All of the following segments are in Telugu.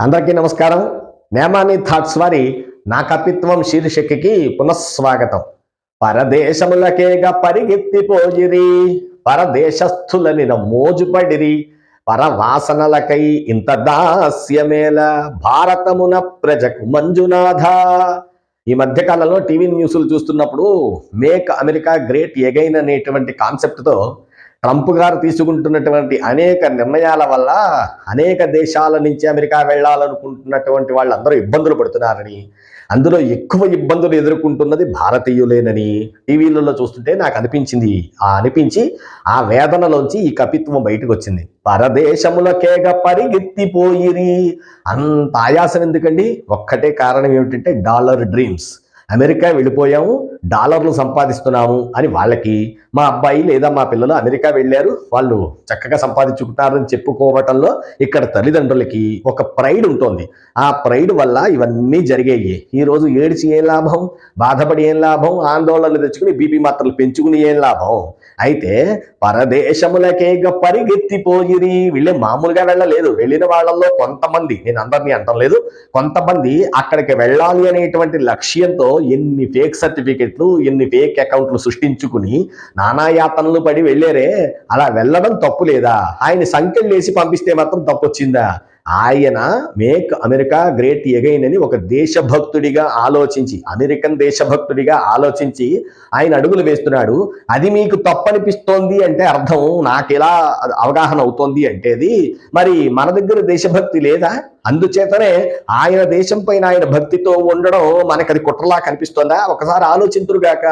అందరికీ నమస్కారం. నేమాని థాట్స్ వారి నా కపిత్వం శీర్షికకి పునఃస్వాగతం. పరదేశములకేగా పరిగెత్తిపోయిరి పరదేశస్థులని మోజుపడిరి పరవాసనలకై ఇంత దాస్యమేల భారతమున ప్రజకు మంజునాథ ఈ మధ్య కాలంలో టీవీ న్యూస్లు చూస్తున్నప్పుడు మేక్ అమెరికా గ్రేట్ ఎగైన్ అనేటువంటి కాన్సెప్ట్తో ట్రంప్ గారు తీసుకుంటున్నటువంటి అనేక నిర్ణయాల వల్ల అనేక దేశాల నుంచి అమెరికా వెళ్ళాలనుకుంటున్నటువంటి వాళ్ళందరూ ఇబ్బందులు పడుతున్నారని అందులో ఎక్కువ ఇబ్బందులు ఎదుర్కొంటున్నది భారతీయులేనని టీవీలలో చూస్తుంటే నాకు అనిపించింది. ఆ అనిపించి ఆ వేదనలోంచి ఈ కపిత్వం బయటకు వచ్చింది పరదేశములకేగ పరిగెత్తిపోయిరి. అంత ఆయాసం ఎందుకండి? ఒక్కటే కారణం ఏమిటంటే డాలర్ డ్రీమ్స్. అమెరికా వెళ్ళిపోయాము డాలర్లు సంపాదిస్తున్నాము అని వాళ్ళకి మా అబ్బాయి లేదా మా పిల్లలు అమెరికా వెళ్ళారు. వాళ్ళు చక్కగా సంపాదించుకుంటారని చెప్పుకోవటంలో ఇక్కడ తల్లిదండ్రులకి ఒక ప్రైడ్ ఉంటుంది. ఆ ప్రైడ్ వల్ల ఇవన్నీ జరిగాయి. ఈ రోజు ఏం లాభం? బాధపడి ఏం లాభం? ఆందోళనలు తెచ్చుకుని బీపీ మాత్రలు పెంచుకుని ఏం లాభం? అయితే పరదేశములకేగ పరిగెత్తిపోయిరి. వీళ్ళే మామూలుగా వెళ్ళలేదు. వెళ్ళిన వాళ్ళల్లో కొంతమంది నేను అందరినీ అంటలేదు కొంతమంది అక్కడికి వెళ్ళాలి అనేటువంటి లక్ష్యంతో ఎన్ని ఫేక్ సర్టిఫికెట్లు ఎన్ని ఫేక్ అకౌంట్లు సృష్టించుకుని నానాయాతనలు పడి వెళ్ళారే. అలా వెళ్ళడం తప్పు లేదా? ఆయన సంఖ్యలు వేసి పంపిస్తే మాత్రం తప్పు వచ్చిందా ఆయన మేక్ అమెరికా గ్రేట్ ఎగైన్ అని ఒక దేశభక్తుడిగా ఆలోచించి అమెరికన్ దేశభక్తుడిగా ఆలోచించి ఆయన అడుగులు వేస్తున్నాడు. అది మీకు తప్పనిపిస్తోంది అంటే అర్థం నాకు ఎలా అవగాహన అవుతోంది అంటేది మరి మన దగ్గర దేశభక్తి లేదా? అందుచేతనే ఆయన దేశం పైన ఆయన భక్తితో ఉండడం మనకు అది కుట్రలా కనిపిస్తోందా? ఒకసారి ఆలోచింతురుగాక.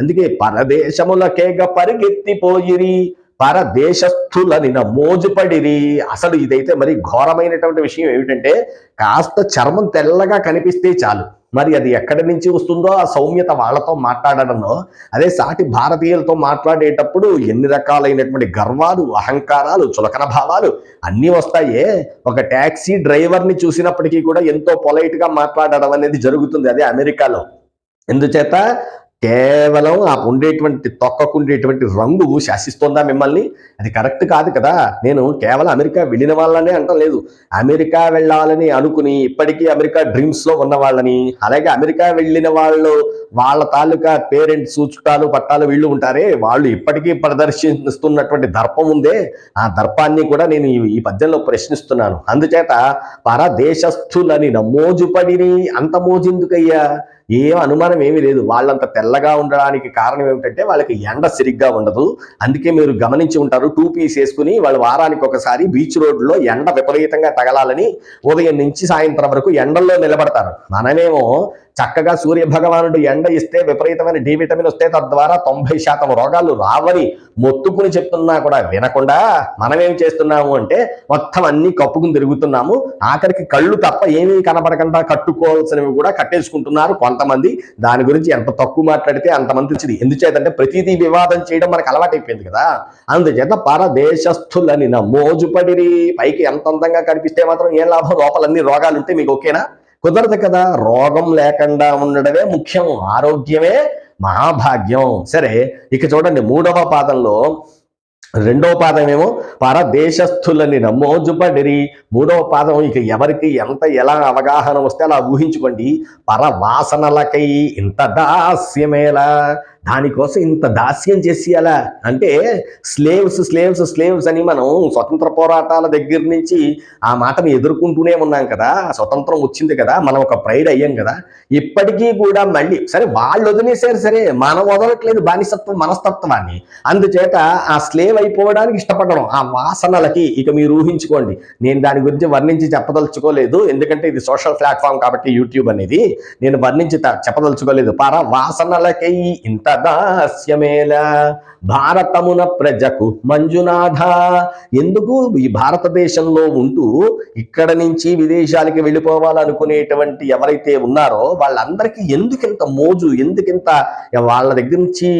అందుకే పరదేశములకేగ పరిగెత్తిపోయిరి. పరదేశస్థులని మోజుపడిరి. అసలు ఇదైతే మరి ఘోరమైనటువంటి విషయం ఏమిటంటే కాస్త చర్మం తెల్లగా కనిపిస్తే చాలు. మరి అది ఎక్కడి నుంచి వస్తుందో ఆ సౌమ్యత వాళ్ళతో మాట్లాడడంలో అదే సాటి భారతీయులతో మాట్లాడేటప్పుడు ఎన్ని రకాలైనటువంటి గర్వాలు అహంకారాలు చులకన భావాలు అన్నీ వస్తాయే. ఒక ట్యాక్సీ డ్రైవర్ని చూసినప్పటికీ కూడా ఎంతో పొలైట్గా మాట్లాడడం అనేది జరుగుతుంది అదే అమెరికాలో. ఎందుచేత కేవలం ఆ ఉండేటువంటి తొక్కకుండేటువంటి రంగు శాసిస్తోందా మిమ్మల్ని? అది కరెక్ట్ కాదు కదా. నేను కేవలం అమెరికా వెళ్ళిన వాళ్ళనే అంటం లేదు. అమెరికా వెళ్ళాలని అనుకుని ఇప్పటికీ అమెరికా డ్రీమ్స్లో ఉన్న వాళ్ళని అలాగే అమెరికా వెళ్ళిన వాళ్ళు వాళ్ళ తాలూకా పేరెంట్స్ చుట్టాలు పట్టాలు వీళ్ళు ఉంటారే. వాళ్ళు ఇప్పటికీ ప్రదర్శిస్తున్నటువంటి దర్పం ఉందే. ఆ దర్పాన్ని కూడా నేను ఈ- పద్యంలో ప్రశ్నిస్తున్నాను. అందుచేత పరదేశస్థులని నమోజుపడిని అంత మోజెందుకయ్యా? ఏం అనుమానం ఏమీ లేదు. వాళ్ళంత తెల్లగా ఉండడానికి కారణం ఏమిటంటే వాళ్ళకి ఎండ సరిగ్గా ఉండదు. అందుకే మీరు గమనించి ఉంటారు టూ పీస్ వేసుకుని వాళ్ళు వారానికి ఒకసారి బీచ్ రోడ్లో ఎండ విపరీతంగా తగలాలని ఉదయం నుంచి సాయంత్రం వరకు ఎండల్లో నిలబడతారు. మనమేమో చక్కగా సూర్య భగవానుడు ఎండ ఇస్తే విపరీతమైన డి విటమిన్ వస్తే తద్వారా తొంభై శాతం రోగాలు రావని మొత్తుకుని చెప్తున్నా కూడా వినకుండా మనమేం చేస్తున్నాము అంటే మొత్తం అన్ని కప్పుకుని తిరుగుతున్నాము. ఆఖరికి కళ్ళు తప్ప ఏమీ కనపడకుండా కట్టుకోవాల్సినవి కూడా కట్టేసుకుంటున్నారు కొంతమంది. దాని గురించి ఎంత తక్కువ మాట్లాడితే అంతమంది మంచిది ఎందుచేతంటే ప్రతిదీ వివాదం చేయడం మనకు అలవాటైపోయింది కదా. అందుచేత పరదేశస్థులని నా మోజుపడిరి పైకి ఎంత అందంగా కనిపిస్తే మాత్రం ఏం లాభం? లోపలన్నీ రోగాలు ఉంటే మీకు ఓకేనా? కుదరదు కదా. రోగం లేకుండా ఉండడమే ముఖ్యం ఆరోగ్యమే మహాభాగ్యం. సరే ఇక చూడండి మూడవ పాదంలో రెండవ పాదం ఏమో పరదేశస్థులని నమోజుపడిరి. మూడవ పాదం ఇక ఎవరికి ఎంత ఎలా అవగాహన వస్తే అలా ఊహించుకోండి. పరవాసనలకై ఇంత దాస్యమేలా దానికోసం ఇంత దాస్యం చేసి అలా అంటే స్లేవ్స్ స్లేవ్స్ స్లేవ్స్ అని మనం స్వతంత్ర పోరాటాల దగ్గర నుంచి ఆ మాటను ఎదుర్కొంటూనే ఉన్నాం కదా. స్వతంత్రం వచ్చింది కదా. మనం ఒక ప్రైడ్ అయ్యాం కదా. ఇప్పటికీ కూడా మళ్ళీ సరే వాళ్ళు వదిలేసారు సరే మనం వదలట్లేదు బానిసత్వం మనస్తత్వాన్ని. అందుచేత ఆ స్లేవ్ అయిపోవడానికి ఇష్టపడడం ఆ వాసనలకి ఇక మీరు ఊహించుకోండి. నేను దాని గురించి వర్ణించి చెప్పదలుచుకోలేదు. ఎందుకంటే ఇది సోషల్ ప్లాట్ఫామ్ కాబట్టి యూట్యూబ్ అనేది. నేను వర్ణించి చెప్పదలుచుకోలేదు. పర వాసనలకి ఇంత దాస్యమేల భారతమున ప్రజకు మంజునాథ. ఎందుకు ఈ భారతదేశంలో ఉంటూ ఇక్కడ నుంచి విదేశాలకి వెళ్ళిపోవాలనుకునేటువంటి ఎవరైతే ఉన్నారో వాళ్ళందరికీ ఎందుకింత మోజు ఎందుకింత వాళ్ళ దగ్గర నుంచి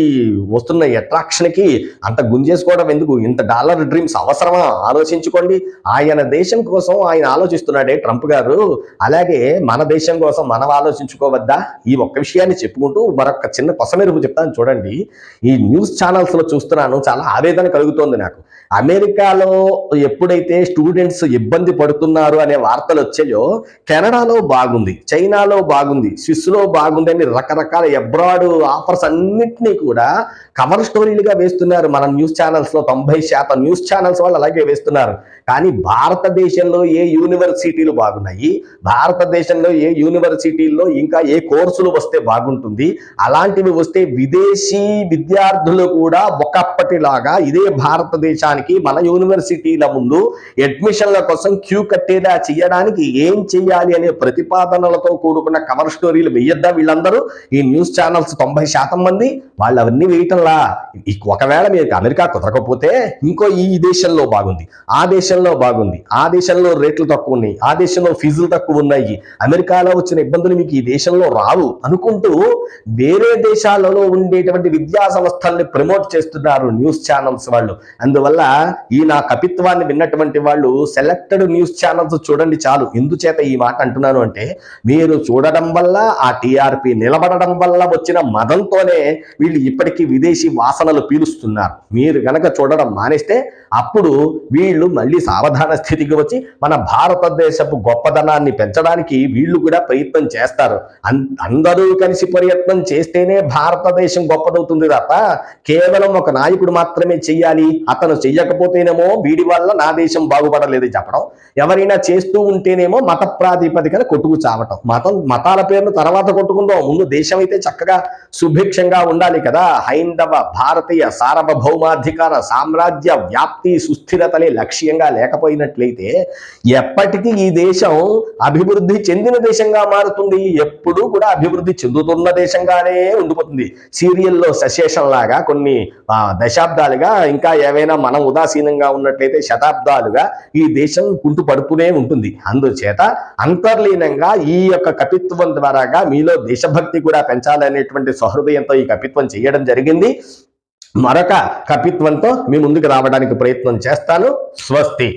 వస్తున్న అట్రాక్షన్కి అంత గుంజేసుకోవడం ఎందుకు? ఇంత డాలర్ డ్రీమ్స్ అవసరమా? ఆలోచించుకోండి. ఆయన దేశం కోసం ఆయన ఆలోచిస్తున్నాడే ట్రంప్ గారు. అలాగే మన దేశం కోసం మనం ఆలోచించుకోవద్దా? ఈ ఒక్క విషయాన్ని చెప్పుకుంటూ మరొక చిన్న కొసమెరుపు చెప్తా చెప్తాను చూడండి ఈ న్యూస్ ఛానల్స్లో చూస్తున్నాను చాలా ఆవేదన కలుగుతోంది నాకు. అమెరికాలో ఎప్పుడైతే స్టూడెంట్స్ ఇబ్బంది పడుతున్నారు అనే వార్తలు వచ్చాయో కెనడాలో బాగుంది చైనాలో బాగుంది స్విస్లో బాగుంది అని రకరకాల అబ్రాడ్ ఆఫర్స్ అన్నింటినీ కూడా కవర్ స్టోరీలుగా వేస్తున్నారు. మన న్యూస్ ఛానల్స్లో తొంభై శాతం న్యూస్ ఛానల్స్ వాళ్ళు అలాగే వేస్తున్నారు. కానీ భారతదేశంలో ఏ యూనివర్సిటీలు బాగున్నాయి? భారతదేశంలో ఏ యూనివర్సిటీల్లో ఇంకా ఏ కోర్సులు వస్తే బాగుంటుంది? అలాంటివి వస్తే విదేశీ విద్యార్థులు కూడా ఒకప్పటిలాగా ఇదే భారతదేశానికి మన యూనివర్సిటీల ముందు అడ్మిషన్ల కోసం క్యూ కట్టేలా చేయడానికి ఏం చేయాలి అనే ప్రతిపాదనలతో కూడుకున్న కవర్ స్టోరీలు వెయ్యొద్దా వీళ్ళందరూ? ఈ న్యూస్ ఛానల్స్ తొంభై శాతం మంది వాళ్ళు అవన్నీ వేయటంలా ఒకవేళ మీకు అమెరికా కుదరకపోతే ఇంకో ఈ దేశంలో బాగుంది ఆ దేశంలో బాగుంది ఆ దేశంలో రేట్లు తక్కువ ఉన్నాయి ఆ దేశంలో ఫీజులు తక్కువ ఉన్నాయి అమెరికాలో వచ్చిన ఇబ్బందులు మీకు ఈ దేశంలో రావు అనుకుంటూ వేరే దేశాలలో ఉండేటువంటి విద్యా సంస్థల్ని ప్రమోట్ చేస్తున్నారు న్యూస్ ఛానల్స్ వాళ్ళు. అందువల్ల ఈ నా కపిత్వాన్ని విన్నటువంటి వాళ్ళు సెలెక్టెడ్ న్యూస్ ఛానల్స్ చూడండి చాలు. ఎందుచేత ఈ మాట అంటున్నాను అంటే మీరు చూడడం వల్ల ఆ టీఆర్పీ నిలబడడం వల్ల వచ్చిన మదంతోనే వీళ్ళు ఇప్పటికీ విదేశీ వాసనలు పీలుస్తున్నారు. మీరు గనక చూడడం మానేస్తే అప్పుడు వీళ్ళు మళ్ళీ సావధాన స్థితికి వచ్చి మన భారతదేశపు గొప్పదనాన్ని పెంచడానికి వీళ్ళు కూడా ప్రయత్నం చేస్తారు. అందరూ కలిసి ప్రయత్నం చేస్తేనే భారతదేశం దేశం గొప్పదవుతుంది తప్ప కేవలం ఒక నాయకుడు మాత్రమే చెయ్యాలి. అతను చెయ్యకపోతేనేమో వీడి వల్ల నా దేశం బాగుపడలేదు చెప్పడం. ఎవరైనా చేస్తూ ఉంటేనేమో మత ప్రాతిపదికన కొట్టుకు చావటం. మతం మతాల పేరును తర్వాత కొట్టుకుందాం. ముందు దేశం అయితే చక్కగా సుభిక్షంగా ఉండాలి కదా. హైందవ భారతీయ సార్వభౌమాధికార సామ్రాజ్య వ్యాప్తి సుస్థిరతలే లక్ష్యంగా లేకపోయినట్లయితే ఎప్పటికీ ఈ దేశం అభివృద్ధి చెందిన దేశంగా మారుతుంది. ఎప్పుడూ కూడా అభివృద్ధి చెందుతున్న దేశంగానే ఉండిపోతుంది. సీరియల్లో సశేషన్ లాగా కొన్ని దశాబ్దాలుగా ఇంకా ఏవైనా మనం ఉదాసీనంగా ఉన్నట్లయితే శతాబ్దాలుగా ఈ దేశం కుంటు పడుతూనే ఉంటుంది. అందుచేత అంతర్లీనంగా ఈ యొక్క కపిత్వం ద్వారాగా మీలో దేశభక్తి కూడా పెంచాలనేటువంటి సహృదయంతో ఈ కపిత్వం చేయడం జరిగింది. మరొక కపిత్వంతో మీ ముందుకు రావడానికి ప్రయత్నం చేస్తాను. స్వస్తి.